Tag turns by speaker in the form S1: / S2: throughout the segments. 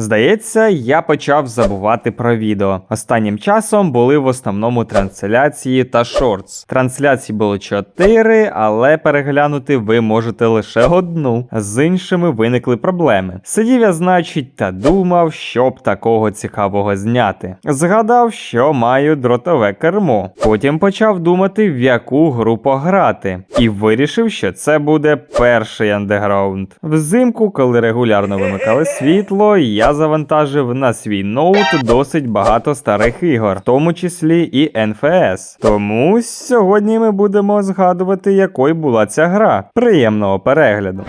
S1: Здається, я почав забувати про відео. Останнім часом були в основному трансляції та шортс. Трансляцій було 4, але переглянути ви можете лише одну. З іншими виникли проблеми. Сидів я, значить, та думав, що б такого цікавого зняти. Згадав, що маю дротове кермо. Потім почав думати, в яку гру пограти, і вирішив, що це буде перший андеграунд. Взимку, коли регулярно вимикали світло, я завантажив на свій ноут досить багато старих ігор, в тому числі і НФС. Тому сьогодні ми будемо згадувати, якою була ця гра. Приємного перегляду.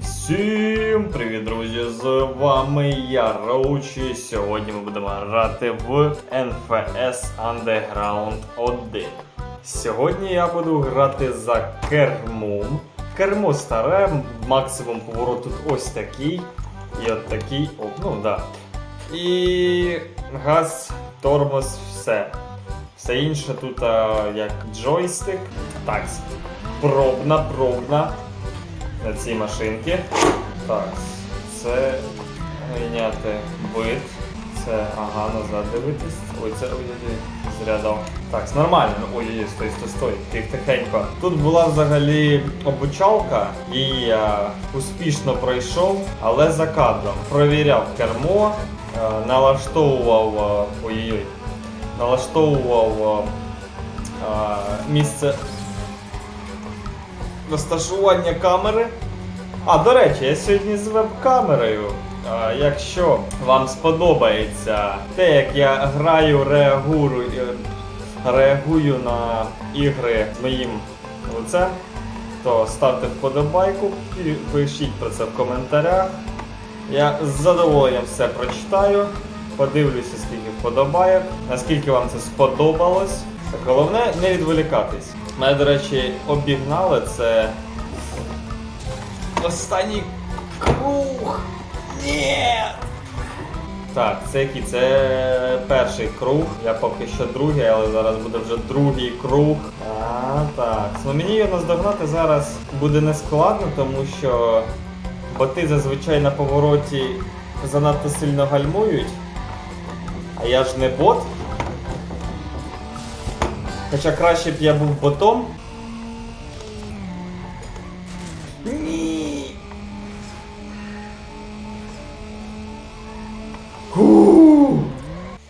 S1: Всім привіт, друзі! З вами я Роучі. Сьогодні ми будемо грати в NFS Underground 1. Сьогодні я буду грати за кермом. Кермо старе, максимум поворот тут ось такий. І от такий. О, ну да. І газ, тормоз, все. Все інше тут а, як джойстик. Так, пробна, пробна на цій машинці. Так, це міняти бит. Це ага, назад дивитись. Ой, це ой-ой-ой, зря. Так, нормально. Ну, Ой-ой, стой, стой, стой. Тих тихенько. Тут була взагалі обучалка, і я успішно пройшов, але за кадром. Провіряв кермо, е, налаштовував. е, Ой-ой-ой. Налаштовував е, місце розташування камери. А, до речі, я сьогодні з веб-камерою. Якщо вам сподобається те, як я граю, реагую, е, реагую на ігри з моїм лицем, то ставте вподобайку, пишіть про це в коментарях. Я з задоволенням все прочитаю, подивлюся, скільки вподобайок, наскільки вам це сподобалось. Головне не відволікатись. Мене, до речі, обігнали це останній круг. Ні. Так, це який? Це перший круг. Я поки що другий, але зараз буде вже другий круг. А, так. Ну мені його наздогнати зараз буде не складно, тому що боти зазвичай на повороті занадто сильно гальмують. А я ж не бот. Хоча краще б я був ботом.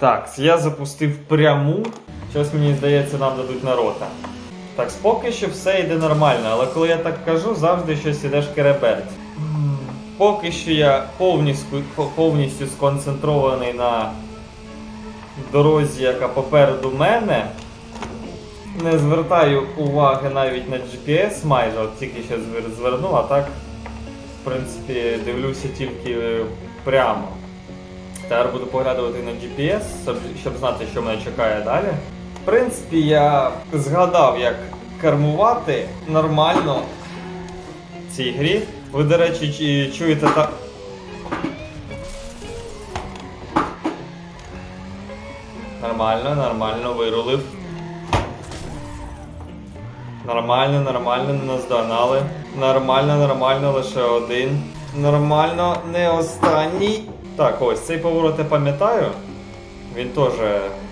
S1: Так, я запустив пряму. Щось мені здається, нам дадуть на рота. Так, поки що все йде нормально, але коли я так кажу, завжди щось іде шкереберть. Поки що я повністю, повністю сконцентрований на дорозі, яка попереду мене. Не звертаю уваги навіть на GPS майже, от тільки звер- звернув, а так, в принципі, дивлюся тільки прямо. Тепер буду поглядувати на GPS, щоб, знати, що мене чекає далі. В принципі, я згадав, як кермувати нормально в цій грі. Ви, до речі, чуєте та. Нормально, нормально, вирулив. Нормально, нормально, не наздогнали. Нормально, нормально, лише один. Нормально, не останній. Так, ось цей поворот я пам'ятаю. Він теж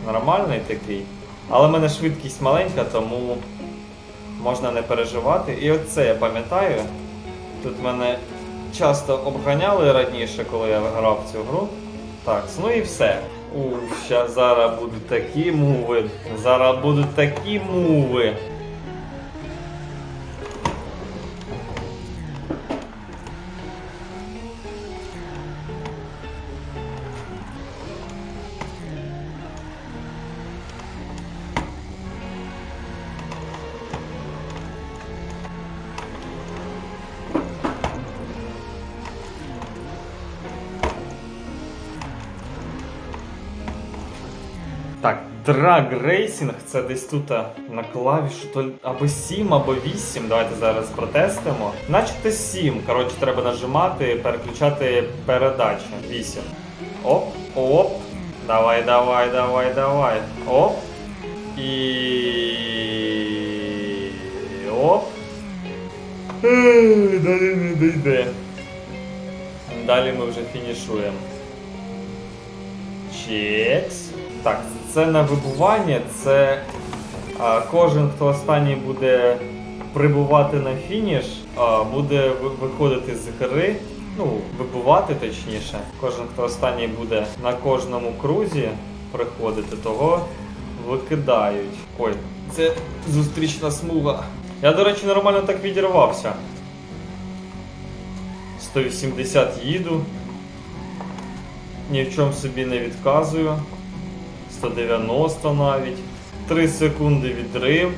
S1: нормальний такий. Але в мене швидкість маленька, тому можна не переживати. І оце я пам'ятаю. Тут мене часто обганяли раніше, коли я грав цю гру. Так, ну і все. Ух, зараз будуть такі муви. Зараз будуть такі муви. Drag Racing це десь тут на клавішу то або 7, або 8. Давайте зараз протестимо. Начебто 7. Коротше, треба нажимати, переключати передачі. 8. Оп, оп. Давай, давай, давай, давай. Оп. І. Оп. Далі не дійде. Далі ми вже фінішуємо. Чекс. Так, це на вибування, це а, кожен, хто останній буде прибувати на фініш, а, буде виходити з гри. Ну, вибувати точніше. Кожен, хто останній буде на кожному крузі приходити, того викидають. Ой, це зустрічна смуга. Я, до речі, нормально так відірвався. 180 їду. Ні в чому собі не відказую. 190 навіть. 3 секунди відрив.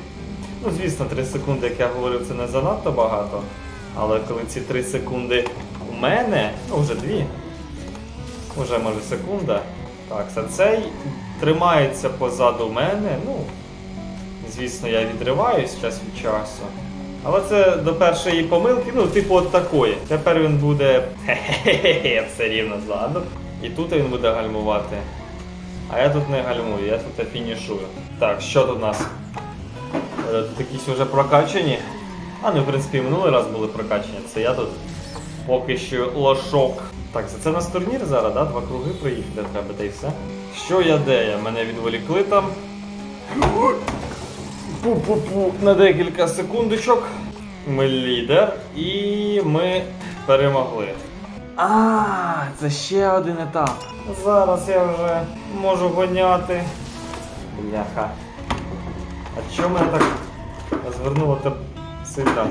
S1: Ну, звісно, 3 секунди, як я говорив, це не занадто багато. Але коли ці 3 секунди у мене, ну вже 2, вже може секунда. Так, а цей тримається позаду мене. Ну, звісно, я відриваюсь час від часу. Але це до першої помилки, ну, типу от такої. Тепер він буде хе-хе-хе, все рівно ззаду. І тут він буде гальмувати. А я тут не гальмую, я тут фінішую. Так, що тут у нас? Е, Тут якісь вже прокачані. А, ну, в принципі, минулий раз були прокачані. Це я тут поки що лошок. Так, це у нас турнір зараз, да? Два круги проїхати треба, та й все. Що я де? я? Мене відволікли там. Пу-пу-пу, на декілька секундочок. Ми лідер і ми перемогли. А, це ще один етап. Зараз я вже можу гоняти. Бляха. А чому мене так звернуло сильно?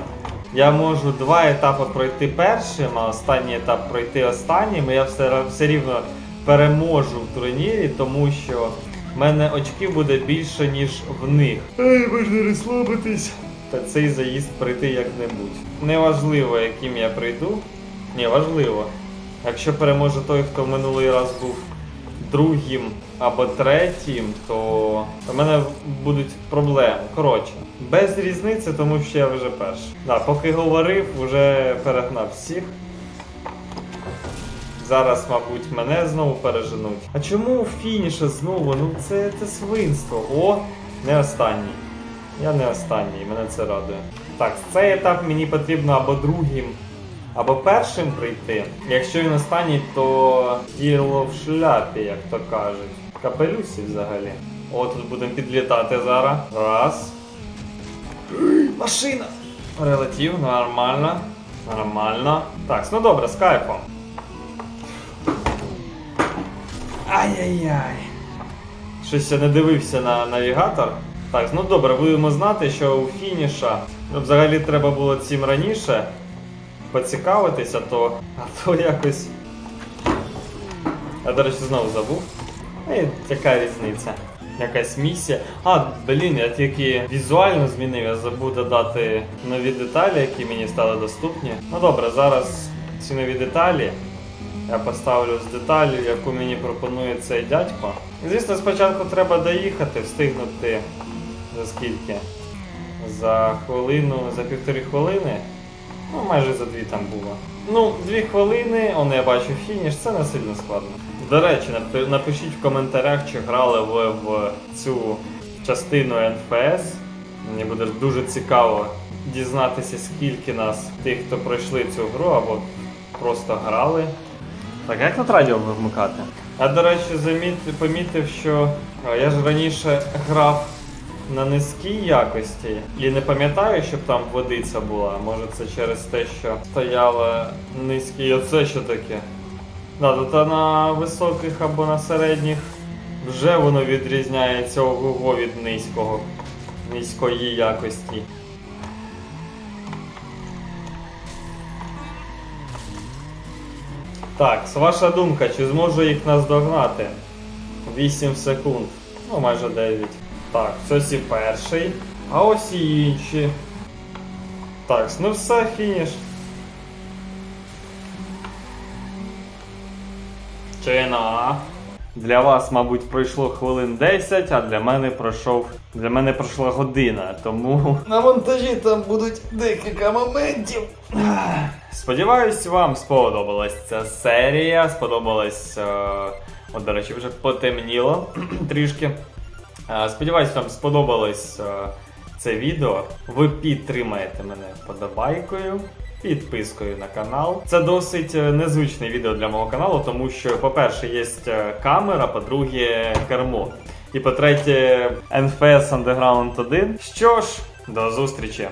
S1: Я можу два етапи пройти першим, а останній етап пройти останнім. і Я все, все рівно переможу в турнірі, тому що в мене очків буде більше, ніж в них. Ей, можна розслабитись. Та цей заїзд пройти як-небудь. Неважливо, яким я прийду. Ні, важливо. Якщо переможе той, хто минулий раз був другим або третім, то в мене будуть проблеми. Коротше, без різниці, тому що я вже перший. Да, поки говорив, вже перегнав всіх. Зараз, мабуть, мене знову переженуть. А чому фініша знову? Ну це, це свинство. О, не останній. Я не останній, мене це радує. Так, цей етап мені потрібно або другим, або першим прийти. Якщо він останній, то діло в шляпі, як то кажуть. Капелюсі взагалі. О, тут будемо підлітати зараз. Раз. Машина! Прилетів, нормально. Нормально. Так, ну добре, з кайфом. Ай-яй-яй. Щось я не дивився на навігатор. Так, ну добре, будемо знати, що у фініша ну, взагалі треба було цим раніше поцікавитися, то, а то якось. Я, до речі, знову забув. Е, яка різниця? Якась місія. А, блін, я тільки візуально змінив, я забув додати нові деталі, які мені стали доступні. Ну добре, зараз ці нові деталі я поставлю з деталю, яку мені пропонує цей дядько. Звісно, спочатку треба доїхати, встигнути за скільки? За хвилину, за півтори хвилини. Ну, майже за дві там було. Ну, дві хвилини, он я бачу фініш, це не сильно складно. До речі, напишіть в коментарях, чи грали ви в цю частину NFS. Мені буде дуже цікаво дізнатися, скільки нас тих, хто пройшли цю гру, або просто грали. Так, як тут радіо вимикати? Я, до речі, заміт, помітив, що я ж раніше грав на низькій якості і не пам'ятаю, щоб там водиця була. Може це через те, що стояла низький. Оце що таке? Да, то на високих або на середніх вже воно відрізняється ого від низького, низької якості. Так, ваша думка, чи зможу їх наздогнати? 8 секунд. Ну, майже 9. Так, ось і перший. А ось і інші. Так, ну все, фініш. Чина. Для вас, мабуть, пройшло хвилин 10, а для мене пройшов. Для мене пройшла година, тому. На монтажі там будуть декілька моментів. Сподіваюсь, вам сподобалась ця серія. Сподобалась. Е... От, до речі, вже потемніло трішки. Сподіваюсь, вам сподобалось е, це відео, ви підтримаєте мене подобайкою, Підпискою на канал. Це досить е, незвичне відео для мого каналу, тому що, по-перше, є е, камера, по-друге, кермо. І по-третє, NFS Underground 1. Що ж, до зустрічі!